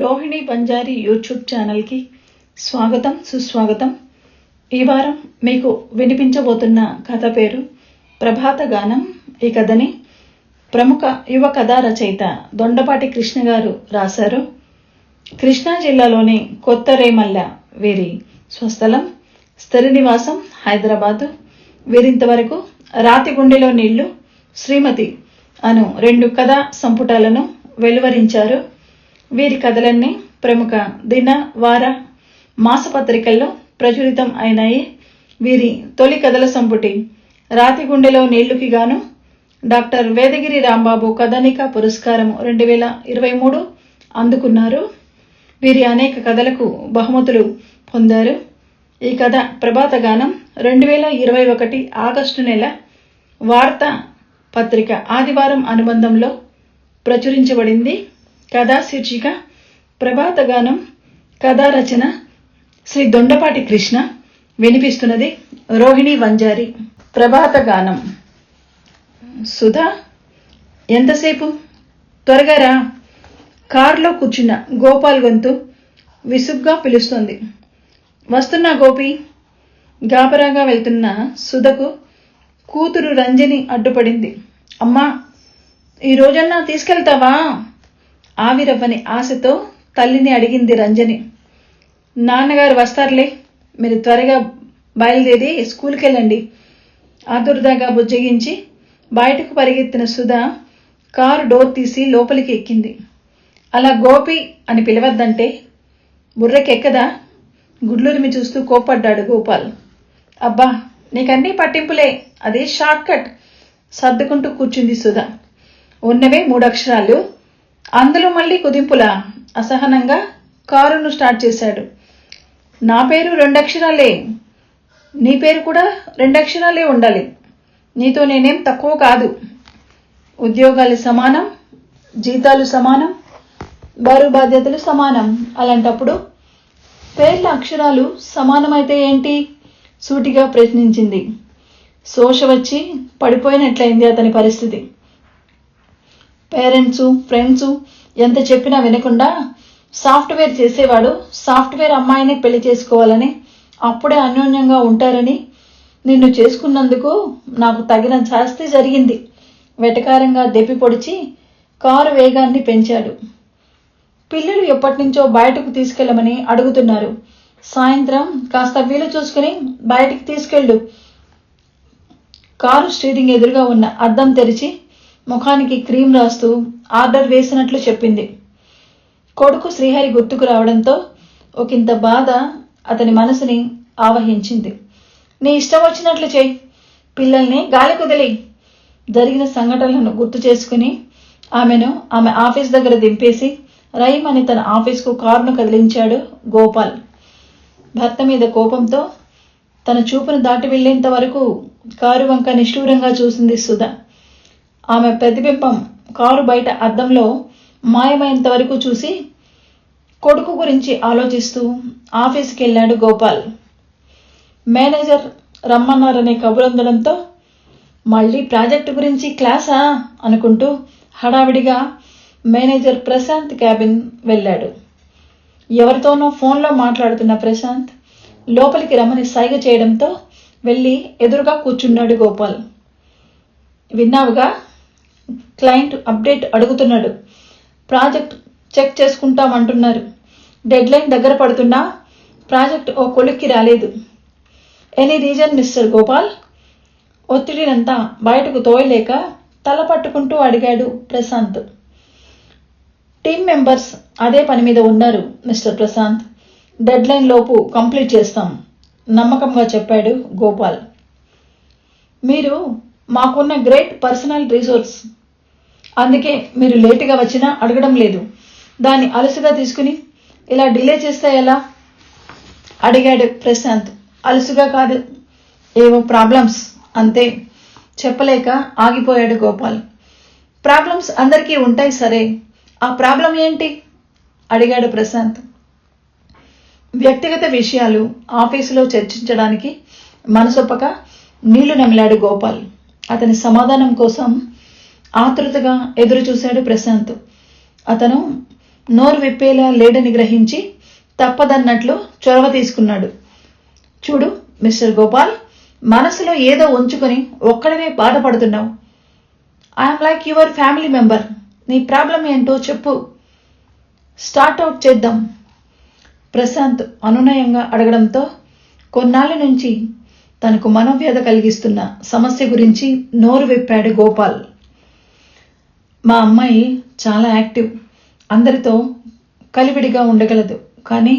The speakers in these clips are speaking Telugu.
రోహిణి బంజారీ యూట్యూబ్ ఛానల్కి స్వాగతం సుస్వాగతం. ఈ వారం మీకు వినిపించబోతున్న కథ పేరు ప్రభాత గానం. ఈ కథని ప్రముఖ యువ కథా రచయిత దొండపాటి కృష్ణ గారు రాశారు. కృష్ణా జిల్లాలోని కొత్త రేమల్ల వీరి స్వస్థలం స్థిర నివాసం హైదరాబాదు. వీరింతవరకు రాతి గుండెలో నీళ్ళు శ్రీమతి అను రెండు కథా సంపుటాలను వెలువరించారు. వీరి కథలన్నీ ప్రముఖ దిన వార మాసపత్రికల్లో ప్రచురితం అయినాయి. వీరి తొలి కథల సంపుటి రాతిగుండెలో నీళ్ళుకి గాను డాక్టర్ వేదగిరి రాంబాబు కథనిక పురస్కారం రెండు వేల ఇరవై మూడు అందుకున్నారు. వీరి అనేక కథలకు బహుమతులు పొందారు. ఈ కథ ప్రభాత గానం రెండు వేల ఇరవై ఒకటి ఆగస్టు నెల వార్తా పత్రిక ఆదివారం అనుబంధంలో ప్రచురించబడింది. కథా శీర్షిక ప్రభాత గానం కథా రచన శ్రీ దొండపాటి కృష్ణ వినిపిస్తున్నది రోహిణి వంజారి. ప్రభాత గానం సుధా ఎంతసేపు? త్వరగా రా. కారులో కూర్చున్న గోపాల్ గొంతు విసుగ్గా పిలుస్తోంది. వస్తున్నా గోపి. గాబరాగా వెళ్తున్న సుధకు కూతురు రంజని అడ్డుపడింది. అమ్మా ఈ రోజన్నా తీసుకెళ్తావా? ఆవిరవ్వని ఆశతో తల్లిని అడిగింది రంజని. నాన్నగారు వస్తారులే మీరు త్వరగా బయలుదేరి స్కూల్కి వెళ్ళండి ఆదుర్దాగా బుజ్జగించి బయటకు పరిగెత్తిన సుధా కారు డోర్ తీసి లోపలికి ఎక్కింది. అలా గోపి అని పిలవద్దంటే బుర్రకెక్కదా? గుడ్లూరిమి చూస్తూ కోపడ్డాడు గోపాల్. అబ్బా నీకన్నీ పట్టింపులే అదే షార్ట్ కట్ సర్దుకుంటూ కూర్చుంది సుధా. ఉన్నవే మూడు అక్షరాలు అందులో మళ్ళీ కుదింపుల. అసహనంగా కారును స్టార్ట్ చేశాడు. నా పేరు రెండు అక్షరాలే నీ పేరు కూడా రెండు అక్షరాలే ఉండాలి. నీతో నేనేం తక్కువ కాదు. ఉద్యోగాలు సమానం జీతాలు సమానం బరువు బాధ్యతలు సమానం. అలాంటప్పుడు పేర్ల అక్షరాలు సమానమైతే ఏంటి? సూటిగా ప్రశ్నించింది. శోష వచ్చి పడిపోయినట్లయింది అతని పరిస్థితి. పేరెంట్సు ఫ్రెండ్సు ఎంత చెప్పినా వినకుండా సాఫ్ట్వేర్ చేసేవాడు సాఫ్ట్వేర్ అమ్మాయిని పెళ్ళి చేసుకోవాలని అప్పుడే అన్యోన్యంగా ఉంటారని నిన్ను చేసుకున్నందుకు నాకు తగిన శాస్తి జరిగింది. వెటకారంగా దెప్పి పొడిచి కారు వేగాన్ని పెంచాడు. పిల్లలు ఎప్పటి నుంచో బయటకు తీసుకెళ్ళమని అడుగుతున్నారు. సాయంత్రం కాస్త వీలు చూసుకుని బయటికి తీసుకెళ్ళు. కారు స్టీరింగ్ ఎదురుగా ఉన్న అద్దం తెరిచి ముఖానికి క్రీమ్ రాస్తూ ఆర్డర్ వేసినట్లు చెప్పింది. కొడుకు శ్రీహరి గుర్తుకు రావడంతో ఒకంత బాధ అతని మనసుని ఆవహించింది. నీ ఇష్టం వచ్చినట్లు చేయి. పిల్లల్ని గాలి కుదిలి. జరిగిన సంఘటనలను గుర్తు చేసుకుని ఆమెను ఆమె ఆఫీస్ దగ్గర దింపేసి రైమని తన ఆఫీస్కు కారును కదిలించాడు గోపాల్. భర్త మీద కోపంతో తన చూపును దాటి వెళ్ళేంత వరకు కారు వంక నిష్ఠూరంగా చూసింది సుధా. ఆమె ప్రతిబింబం కారు బయట అద్దంలో మాయమైనంత వరకు చూసి కొడుకు గురించి ఆలోచిస్తూ ఆఫీస్కి వెళ్ళాడు గోపాల్. మేనేజర్ రమ్మన్నారనే కబురందడంతో మళ్ళీ ప్రాజెక్టు గురించి క్లాసా? అనుకుంటూ హడావిడిగా మేనేజర్ ప్రశాంత్ క్యాబిన్ వెళ్ళాడు. ఎవరితోనో ఫోన్లో మాట్లాడుతున్న ప్రశాంత్ లోపలికి రమ్మని సైగ చేయడంతో వెళ్ళి ఎదురుగా కూర్చున్నాడు గోపాల్. విన్నావుగా? క్లయింట్ అప్డేట్ అడుగుతున్నాడు. ప్రాజెక్ట్ చెక్ చేసుకుంటామంటున్నారు. డెడ్లైన్ దగ్గర పడుతున్నా ప్రాజెక్ట్ ఓ కొలిక్కి రాలేదు. Any reason mister Gopal? ఒత్తిడినంతా బయటకు తోయలేక తల పట్టుకుంటూ అడిగాడు ప్రశాంత్. టీం మెంబర్స్ అదే పని మీద ఉన్నారు మిస్టర్ ప్రశాంత్. డెడ్లైన్ లోపు కంప్లీట్ చేస్తాం నమ్మకంగా చెప్పాడు గోపాల్. మీరు మాకున్న గ్రేట్ పర్సనల్ రిసోర్స్ అందుకే మీరు లేటుగా వచ్చినా అడగడం లేదు. దాన్ని అలసుగా తీసుకుని ఇలా డిలే చేస్తే ఎలా? అడిగాడు ప్రశాంత్. అలసుగా కాదు. ఏవో ప్రాబ్లమ్స్. అంతే. చెప్పలేక ఆగిపోయాడు గోపాల్. ప్రాబ్లమ్స్ అందరికీ ఉంటాయి సరే. ఆ ప్రాబ్లం ఏంటి? అడిగాడు ప్రశాంత్. వ్యక్తిగత విషయాలు ఆఫీసులో చర్చించడానికి మనసొప్పక నీళ్ళు నమిలాడు గోపాల్. అతని సమాధానం కోసం ఆతృతగా ఎదురుచూశాడు ప్రశాంత్. అతను నోరు విప్పేలా లేడని గ్రహించి తప్పదన్నట్లు చొరవ తీసుకున్నాడు. చూడు మిస్టర్ గోపాల్ మనసులో ఏదో ఉంచుకొని ఒక్కడనే బాధపడుతున్నావు. I'm like your family member. నీ ప్రాబ్లం ఏంటో చెప్పు. స్టార్ట్ అవుట్ చేద్దాం. ప్రశాంత్ అనునయంగా అడగడంతో కొన్నాళ్ళ నుంచి తనకు మనోవ్యధ కలిగిస్తున్న సమస్య గురించి నోరు విప్పాడు గోపాల్. మా అమ్మాయి చాలా యాక్టివ్. అందరితో కలివిడిగా ఉండగలదు. కానీ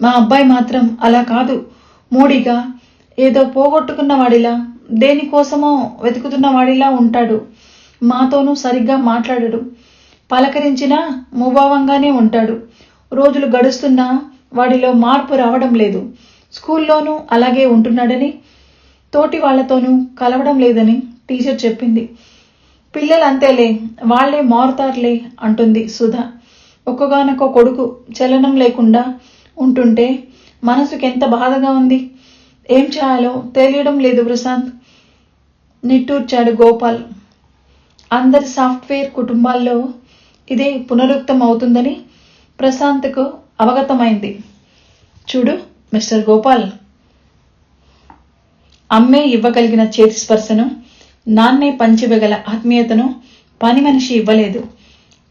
మా అబ్బాయి మాత్రం అలా కాదు. మూడిగా ఏదో పోగొట్టుకున్న వాడిలా దేనికోసమో వెతుకుతున్న వాడిలా ఉంటాడు. మాతోనూ సరిగ్గా మాట్లాడడు. పలకరించినా ముభావంగానే ఉంటాడు. రోజులు గడుస్తున్నా వాడిలో మార్పు రావడం లేదు. స్కూల్లోనూ అలాగే ఉంటున్నాడని తోటి వాళ్ళతోనూ కలవడం లేదని టీచర్ చెప్పింది. పిల్లలు అంతేలే వాళ్ళే మారుతారులే అంటుంది సుధ. ఒక్కగానొక్క కొడుకు చలనం లేకుండా ఉంటుంటే మనసుకి ఎంత బాధగా ఉంది? ఏం చేయాలో తెలియడం లేదు ప్రశాంత్. నిట్టూర్చాడు గోపాల్. అందరి సాఫ్ట్వేర్ కుటుంబాల్లో ఇదే పునరుక్తం అవుతుందని ప్రశాంత్కు అవగతమైంది. చూడు మిస్టర్ గోపాల్. అమ్మే ఇవ్వగలిగిన చేతి స్పర్శను నాన్నే పంచివ్వగల ఆత్మీయతను పని మనిషి ఇవ్వలేదు.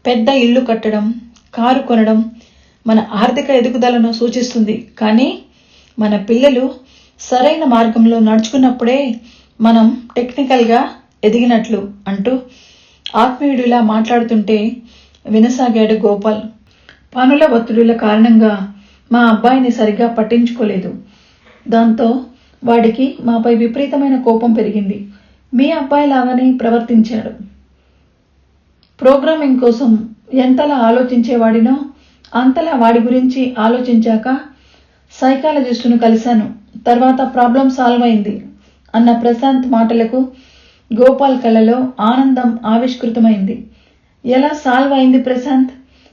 పెద్ద ఇల్లు కట్టడం కారు కొనడం మన ఆర్థిక ఎదుగుదలను సూచిస్తుంది. కానీ మన పిల్లలు సరైన మార్గంలో నడుచుకున్నప్పుడే మనం టెక్నికల్గా ఎదిగినట్లు అంటూ ఆత్మీయుడిలా మాట్లాడుతుంటే వినసాగాడు గోపాల్. పనుల ఒత్తిడుల కారణంగా మా అబ్బాయిని సరిగ్గా పట్టించుకోలేదు. దాంతో వాడికి మాపై విపరీతమైన కోపం పెరిగింది. మీ అబ్బాయి లాగానే ప్రవర్తించాడు. ప్రోగ్రామింగ్ కోసం ఎంతలా ఆలోచించేవాడినో అంతలా వాడి గురించి ఆలోచించాక సైకాలజిస్టును కలిశాను. తర్వాత ప్రాబ్లం సాల్వ్ అయింది అన్న ప్రశాంత్ మాటలకు గోపాల్ కళలో ఆనందం ఆవిష్కృతమైంది. ఎలా సాల్వ్ అయింది ప్రశాంత్?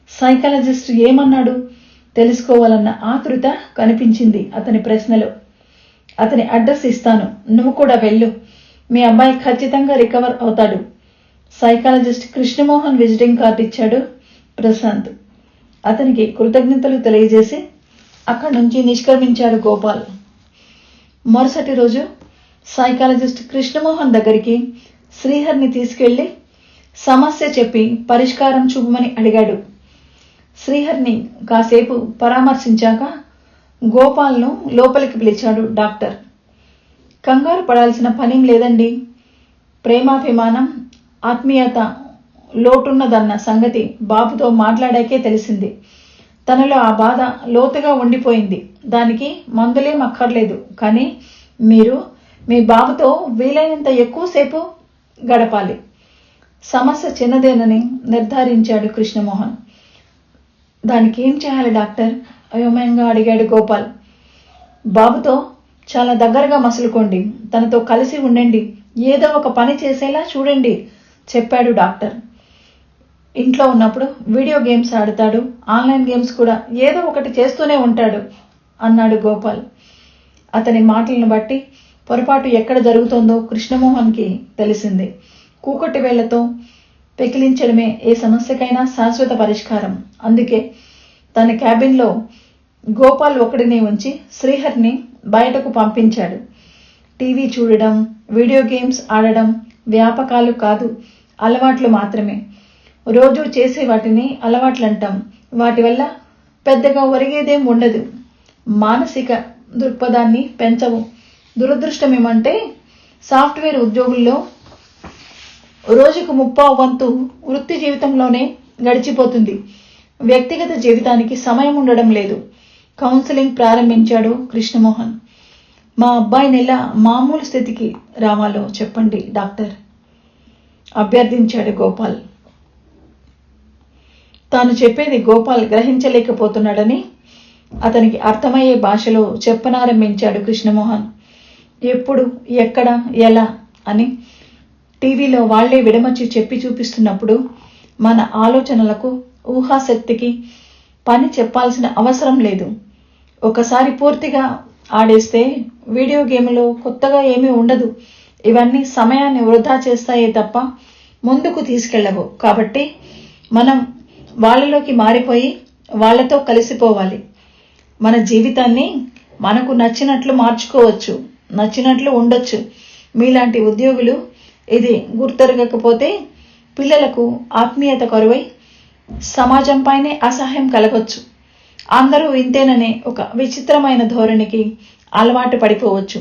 సైకాలజిస్ట్ ఏమన్నాడు? తెలుసుకోవాలన్న ఆతృత కనిపించింది అతని ప్రశ్నలో. అతని అడ్రస్ ఇస్తాను. నువ్వు కూడా వెళ్ళు. మీ అబ్బాయి ఖచ్చితంగా రికవర్ అవుతాడు. సైకాలజిస్ట్ కృష్ణమోహన్ విజిటింగ్ కార్డ్ ఇచ్చాడు ప్రశాంత్. అతనికి కృతజ్ఞతలు తెలియజేసి అక్కడి నుంచి నిష్క్రమించాడు గోపాల్. మరుసటి రోజు సైకాలజిస్ట్ కృష్ణమోహన్ దగ్గరికి శ్రీహర్ని తీసుకెళ్ళి సమస్య చెప్పి పరిష్కారం చూపమని అడిగాడు. శ్రీహర్ని కాసేపు పరామర్శించాక గోపాల్ను లోపలికి పిలిచాడు డాక్టర్. కంగారు పడాల్సిన పనేం లేదండి. ప్రేమాభిమానం ఆత్మీయత లోటున్నదన్న సంగతి బాబుతో మాట్లాడాకే తెలిసింది. తనలో ఆ బాధ లోతుగా ఉండిపోయింది. దానికి మందులేం అక్కర్లేదు. కానీ మీరు మీ బాబుతో వీలైనంత ఎక్కువసేపు గడపాలి. సమస్య చిన్నదేనని నిర్ధారించాడు కృష్ణమోహన్. దానికి ఏం చేయాలి డాక్టర్? అయోమయంగా అడిగాడు గోపాల్. బాబుతో చాలా దగ్గరగా మసులుకోండి. తనతో కలిసి ఉండండి. ఏదో ఒక పని చేసేలా చూడండి చెప్పాడు డాక్టర్. ఇంట్లో ఉన్నప్పుడు వీడియో గేమ్స్ ఆడతాడు ఆన్లైన్ గేమ్స్ కూడా ఏదో ఒకటి చేస్తూనే ఉంటాడు అన్నాడు గోపాల్. అతని మాటలను బట్టి పొరపాటు ఎక్కడ జరుగుతోందో కృష్ణమోహన్కి తెలిసింది. కూకటి వేళ్ళతో పెకిలించడమే ఏ సమస్యకైనా శాశ్వత పరిష్కారం. అందుకే తన క్యాబిన్లో గోపాల్ ఒకడిని ఉంచి శ్రీహర్ని బయటకు పంపించాడు. టీవీ చూడడం వీడియో గేమ్స్ ఆడడం వ్యాపకాలు కాదు అలవాట్లు మాత్రమే. రోజు చేసే వాటిని అలవాట్లు అంటాం వాటి వల్ల పెద్దగా ఒరిగేదేం ఉండదు. మానసిక దృక్పథాన్ని పెంచవు. దురదృష్టం ఏమంటే సాఫ్ట్వేర్ ఉద్యోగుల్లో రోజుకు ముప్పావు వంతు వృత్తి జీవితంలోనే గడిచిపోతుంది. వ్యక్తిగత జీవితానికి సమయం ఉండడం లేదు. కౌన్సిలింగ్ ప్రారంభించాడు కృష్ణమోహన్. మా అబ్బాయిని ఎలా మామూలు స్థితికి రావాలో చెప్పండి డాక్టర్. అభ్యర్థించాడు గోపాల్. తాను చెప్పేది గోపాల్ గ్రహించలేకపోతున్నాడని అతనికి అర్థమయ్యే భాషలో చెప్పనారంభించాడు కృష్ణమోహన్. ఎప్పుడు ఎక్కడ ఎలా అని టీవీలో వాళ్ళే విడమర్చి చెప్పి చూపిస్తున్నప్పుడు మన ఆలోచనలకు ఊహాశక్తికి పని చెప్పాల్సిన అవసరం లేదు. ఒకసారి పూర్తిగా ఆడేస్తే వీడియో గేమ్లో కొత్తగా ఏమీ ఉండదు. ఇవన్నీ సమయాన్ని వృధా చేస్తాయే తప్ప ముందుకు తీసుకెళ్ళవు కాబట్టి మనం వాళ్ళలోకి మారిపోయి వాళ్ళతో కలిసిపోవాలి. మన జీవితాన్ని మనకు నచ్చినట్లు మార్చుకోవచ్చు. నచ్చినట్లు ఉండొచ్చు. మీలాంటి ఉద్యోగులు ఇది గుర్తెరగకపోతే పిల్లలకు ఆత్మీయత కరువై సమాజంపైనే అసహ్యం కలగొచ్చు. అందరూ ఇంతేననే ఒక విచిత్రమైన ధోరణికి అలవాటు పడిపోవచ్చు.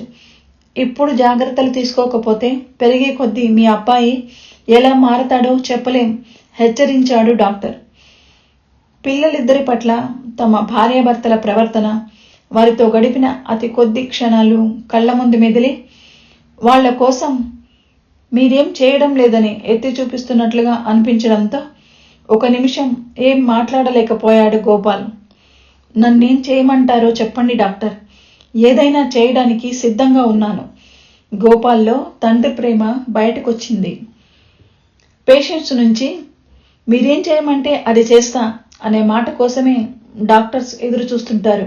ఇప్పుడు జాగ్రత్తలు తీసుకోకపోతే పెరిగే కొద్దీ మీ అబ్బాయి ఎలా మారతాడో చెప్పలేం హెచ్చరించాడు డాక్టర్. పిల్లలిద్దరి పట్ల తమ భార్యాభర్తల ప్రవర్తన వారితో గడిపిన అతి కొద్ది క్షణాలు కళ్ళ ముందు మెదిలి వాళ్ళ కోసం మీరేం చేయడం లేదని ఎత్తి చూపిస్తున్నట్లుగా అనిపించడంతో ఒక నిమిషం ఏం మాట్లాడలేకపోయాడు గోపాల్. నన్నేం చేయమంటారో చెప్పండి డాక్టర్. ఏదైనా చేయడానికి సిద్ధంగా ఉన్నాను. గోపాల్లో తండ్రి ప్రేమ బయటకొచ్చింది. పేషెంట్స్ నుంచి మీరేం చేయమంటే అది చేస్తా అనే మాట కోసమే డాక్టర్స్ ఎదురు చూస్తుంటారు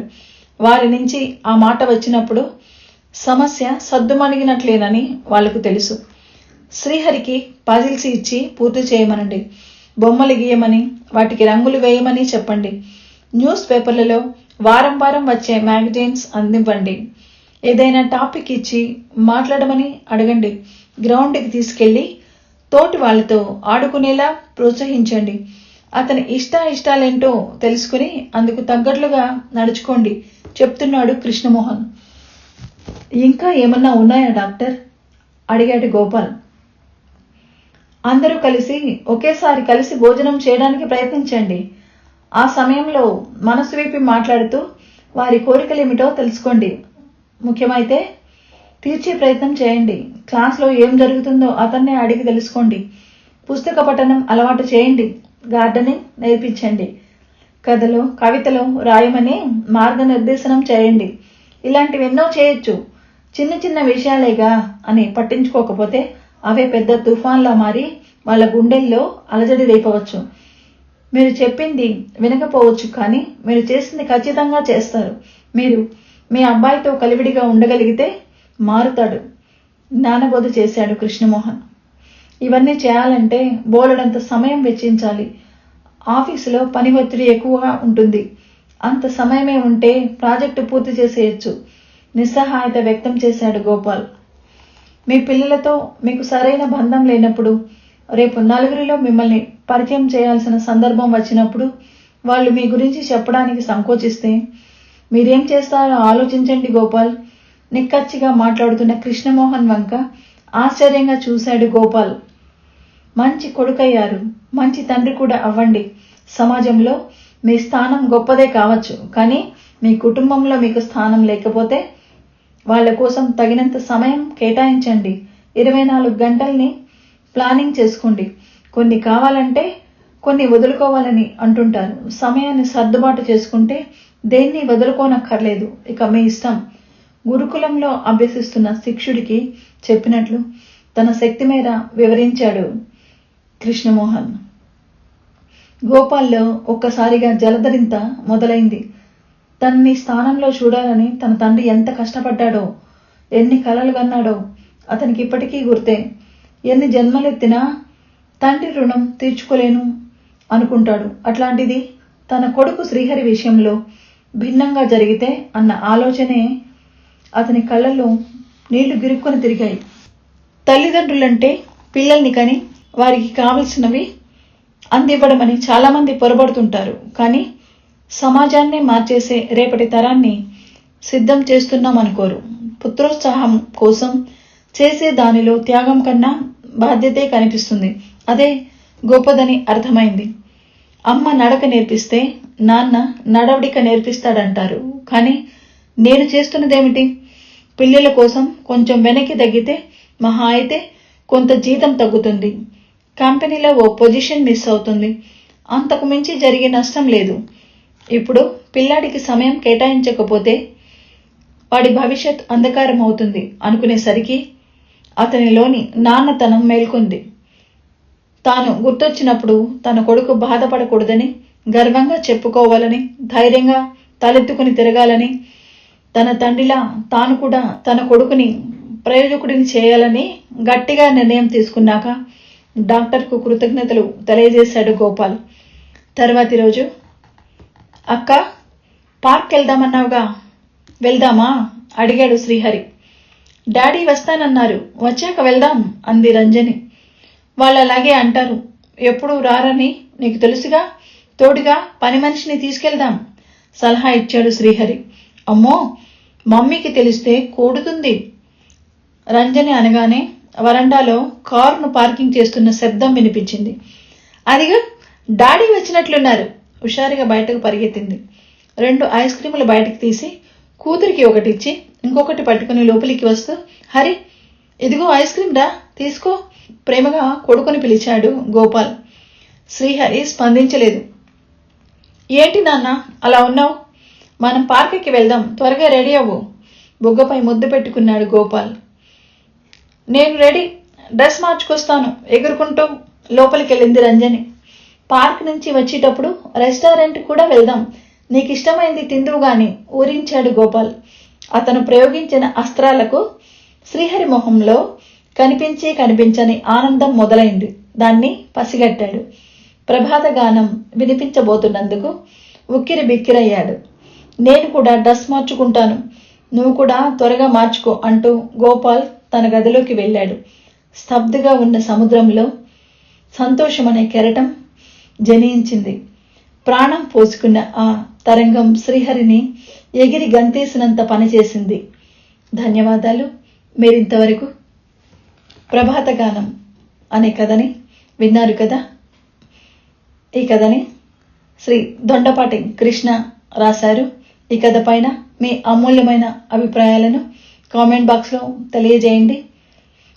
వారి నుంచి ఆ మాట వచ్చినప్పుడు సమస్య సద్దుమణిగినట్లేనని వాళ్ళకు తెలుసు. శ్రీహరికి పజిల్స్ ఇచ్చి పూర్తి చేయమనండి. బొమ్మలు గీయమని వాటికి రంగులు వేయమని చెప్పండి. న్యూస్ పేపర్లలో వారం వారం వచ్చే మ్యాగజైన్స్ అందివ్వండి. ఏదైనా టాపిక్ ఇచ్చి మాట్లాడమని అడగండి. గ్రౌండ్కి తీసుకెళ్ళి తోటి వాళ్ళతో ఆడుకునేలా ప్రోత్సహించండి. అతని ఇష్ట ఇష్టాలేంటో తెలుసుకుని అందుకు తగ్గట్లుగా నడుచుకోండి చెప్తున్నాడు కృష్ణమోహన్. ఇంకా ఏమన్నా ఉన్నాయా డాక్టర్? అడిగాడు గోపాల్. అందరూ కలిసి ఒకేసారి కలిసి భోజనం చేయడానికి ప్రయత్నించండి. ఆ సమయంలో మనసు విప్పి మాట్లాడుతూ వారి కోరికలేమిటో తెలుసుకోండి. ముఖ్యమైతే తీర్చే ప్రయత్నం చేయండి. క్లాస్లో ఏం జరుగుతుందో అతన్నే అడిగి తెలుసుకోండి. పుస్తక పఠనం అలవాటు చేయండి. గార్డెనింగ్ నేర్పించండి. కథలో కవితలో రాయమని మార్గనిర్దేశనం చేయండి. ఇలాంటివి ఎన్నో చేయొచ్చు. చిన్న చిన్న విషయాలేగా అని పట్టించుకోకపోతే అవే పెద్ద తుఫాన్లా మారి వాళ్ళ గుండెల్లో అలజడి రేపవచ్చు. మీరు చెప్పింది వినకపోవచ్చు కానీ మీరు చేసింది ఖచ్చితంగా చేస్తారు. మీరు మీ అబ్బాయితో కలివిడిగా ఉండగలిగితే మారుతాడు. జ్ఞానబోధ చేశాడు కృష్ణమోహన్. ఇవన్నీ చేయాలంటే బోలెడంత సమయం వెచ్చించాలి. ఆఫీసులో పని ఒత్తిడి ఎక్కువగా ఉంటుంది. అంత సమయమే ఉంటే ప్రాజెక్టు పూర్తి చేసేయచ్చు. నిస్సహాయత వ్యక్తం చేశాడు గోపాల్. మీ పిల్లలతో మీకు సరైన బంధం లేనప్పుడు రేపు నలుగురిలో మిమ్మల్ని పరిచయం చేయాల్సిన సందర్భం వచ్చినప్పుడు వాళ్ళు మీ గురించి చెప్పడానికి సంకోచిస్తే మీరేం చేస్తారో ఆలోచించండి గోపాల్. నిక్కచ్చిగా మాట్లాడుతున్న కృష్ణమోహన్ వంక ఆశ్చర్యంగా చూశాడు గోపాల్. మంచి కొడుకయ్యారు. మంచి తండ్రి కూడా అవ్వండి. సమాజంలో మీ స్థానం గొప్పదే కావచ్చు. కానీ మీ కుటుంబంలో మీకు స్థానం లేకపోతే వాళ్ళ కోసం తగినంత సమయం కేటాయించండి. ఇరవై నాలుగు గంటల్ని ప్లానింగ్ చేసుకోండి. కొన్ని కావాలంటే కొన్ని వదులుకోవాలని అంటుంటారు సమయాన్ని సర్దుబాటు చేసుకుంటే దేన్ని వదులుకోనక్కర్లేదు. ఇక మీ ఇష్టం. గురుకులంలో అభ్యసిస్తున్న శిక్షుడికి చెప్పినట్లు తన శక్తి మేర వివరించాడు కృష్ణమోహన్. గోపాల్లో ఒక్కసారిగా జలధరింత మొదలైంది. తన్ని స్థానంలో చూడాలని తన తండ్రి ఎంత కష్టపడ్డాడో ఎన్ని కలలు కన్నాడో అతనికి ఇప్పటికీ గుర్తే. ఎన్ని జన్మలెత్తినా తండ్రి రుణం తీర్చుకోలేను అనుకుంటాడు. అట్లాంటిది తన కొడుకు శ్రీహరి విషయంలో భిన్నంగా జరిగితే అన్న ఆలోచనే అతని కళ్ళల్లో నీళ్ళు గిరుక్కొని తిరిగాయి. తల్లిదండ్రులంటే పిల్లల్ని కానీ వారికి కావలసినవి అందివ్వడమని చాలామంది పొరబడుతుంటారు. కానీ సమాజాన్ని మార్చేసే రేపటి తరాన్ని సిద్ధం చేస్తున్నాం అనుకోరు పుత్రోత్సాహం కోసం చేసే దానిలో త్యాగం కన్నా బాధ్యతే కనిపిస్తుంది. అదే గొప్పదని అర్థమైంది. అమ్మ నడక నేర్పిస్తే నాన్న నడవడిక నేర్పిస్తాడంటారు. కానీ నేను చేస్తున్నదేమిటి? పిల్లల కోసం కొంచెం వెనక్కి తగ్గితే మహా అయితే కొంత జీతం తగ్గుతుంది. కంపెనీలో ఓ పొజిషన్ మిస్ అవుతుంది. అంతకు మించి జరిగే నష్టం లేదు. ఇప్పుడు పిల్లాడికి సమయం కేటాయించకపోతే వాడి భవిష్యత్ అంధకారం అవుతుంది అనుకునేసరికి అతనిలోని నాన్నతనం మేల్కొంది. తాను గుర్తొచ్చినప్పుడు తన కొడుకు బాధపడకూడదని గర్వంగా చెప్పుకోవాలని ధైర్యంగా తలెత్తుకుని తిరగాలని తన తండ్రిలా తాను కూడా తన కొడుకుని ప్రయోజకుడిని చేయాలని గట్టిగా నిర్ణయం తీసుకున్నాక డాక్టర్కు కృతజ్ఞతలు తెలియజేశాడు గోపాల్. తర్వాతి రోజు అక్క పార్క్ వెళ్దామన్నావుగా? వెళ్దామా? అడిగాడు శ్రీహరి. డాడీ వస్తానన్నారు వచ్చాక వెళ్దాం అంది రంజని. వాళ్ళు అలాగే అంటారు. ఎప్పుడు రారని నీకు తెలుసుగా? తోడుగా పని మనిషిని తీసుకెళ్దాం. సలహా ఇచ్చాడు శ్రీహరి. అమ్మో మమ్మీకి తెలిస్తే కూడుతుంది. రంజని అనగానే వరండాలో కారును పార్కింగ్ చేస్తున్న శబ్దం వినిపించింది. అదిగా డాడీ వచ్చినట్లున్నారు. హుషారుగా బయటకు పరిగెత్తింది. రెండు ఐస్ క్రీములు బయటకు తీసి కూతురికి ఒకటి ఇచ్చి ఇంకొకటి పట్టుకుని లోపలికి వస్తూ హరి ఇదిగో ఐస్ క్రీమ్ రా తీసుకో. ప్రేమగా కొడుకుని పిలిచాడు గోపాల్. శ్రీహరి స్పందించలేదు. ఏంటి నాన్న అలా ఉన్నావు? మనం పార్కుకి వెళ్దాం త్వరగా రెడీ అవ్వు బుగ్గపై ముద్దు పెట్టుకున్నాడు గోపాల్. నేను రెడీ డ్రెస్ మార్చుకొస్తాను ఎగురుకుంటూ లోపలికి వెళ్ళింది రంజని. పార్క్ నుంచి వచ్చేటప్పుడు రెస్టారెంట్ కూడా వెళ్దాం నీకు ఇష్టమైంది తిందువు గాని ఊరించాడు గోపాల్. అతను ప్రయోగించిన అస్త్రాలకు శ్రీహరి మొహంలో కనిపించి కనిపించని ఆనందం మొదలైంది. దాన్ని పసిగట్టాడు. ప్రభాత గానం వినిపించబోతున్నందుకు ఉక్కిరి బిక్కిరయ్యాడు. నేను కూడా డ్రెస్ మార్చుకుంటాను. నువ్వు కూడా త్వరగా మార్చుకో అంటూ గోపాల్ తన గదిలోకి వెళ్ళాడు. స్తబ్దుగా ఉన్న సముద్రంలో సంతోషమనే కెరటం జనించింది. ప్రాణం పోసుకున్న ఆ తరంగం శ్రీహరిని ఎగిరి గంతేసినంత పనిచేసింది. ధన్యవాదాలు. మీరింతవరకు ప్రభాత గానం అనే కథని విన్నారు కదా? ఈ కథని శ్రీ దొండపాటి కృష్ణ రాశారు. ఈ కథ పైన మీ అమూల్యమైన అభిప్రాయాలను కామెంట్ బాక్స్లో తెలియజేయండి.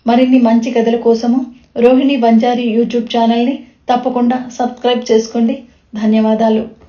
మరిన్ని మంచి కథల కోసము రోహిణి బంజారీ యూట్యూబ్ ఛానల్ని తప్పకుండా సబ్స్క్రైబ్ చేసుకోండి. ధన్యవాదాలు.